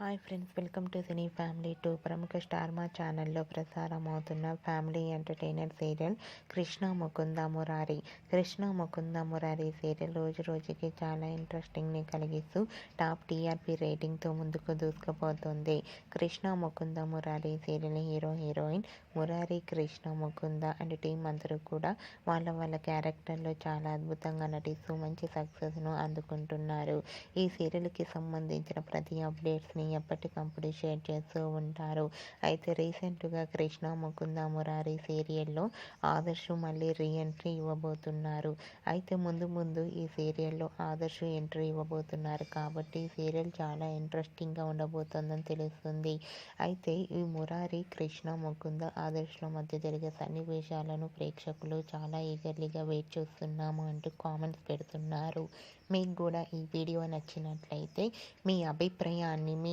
Hi friends welcome to cine family two. ప్రముఖ star Maa ఛానల్లో ప్రసారం అవుతున్న family entertainer serial Krishna Mukunda Murari. Krishna Mukunda Murari serial రోజు రోజుకి చాలా ఇంట్రెస్టింగ్ని కలిగిస్తూ టాప్ టీఆర్పీ రేటింగ్తో ముందుకు దూసుకుపోతుంది. Krishna Mukunda Murari serial hero heroine Murari Krishna Mukunda and team అందరూ కూడా వాళ్ళ వాళ్ళ క్యారెక్టర్లో చాలా అద్భుతంగా నటిస్తూ మంచి సక్సెస్ను అందుకుంటున్నారు. ఈ సీరియల్కి సంబంధించిన ప్రతి అప్డేట్స్ని ఎప్పటికప్పుడు షేర్ చేస్తూ ఉంటారు. అయితే రీసెంట్గా కృష్ణ ముకుంద మురారి సీరియల్లో ఆదర్శ్ మళ్ళీ రీఎంట్రీ ఇవ్వబోతున్నారు. అయితే ముందు ముందు ఈ సీరియల్లో ఆదర్శ్ ఎంట్రీ ఇవ్వబోతున్నారు కాబట్టి ఈ సీరియల్ చాలా ఇంట్రెస్టింగ్గా ఉండబోతోందని తెలుస్తుంది. అయితే ఈ మురారి కృష్ణ ముకుంద ఆదర్శ్ల మధ్య జరిగే సన్నివేశాలను ప్రేక్షకులు చాలా ఈగర్లీగా వెయిట్ చేస్తున్నాము అంటూ కామెంట్స్ పెడుతున్నారు. మీకు కూడా ఈ వీడియో నచ్చినట్లయితే మీ అభిప్రాయాన్ని మీ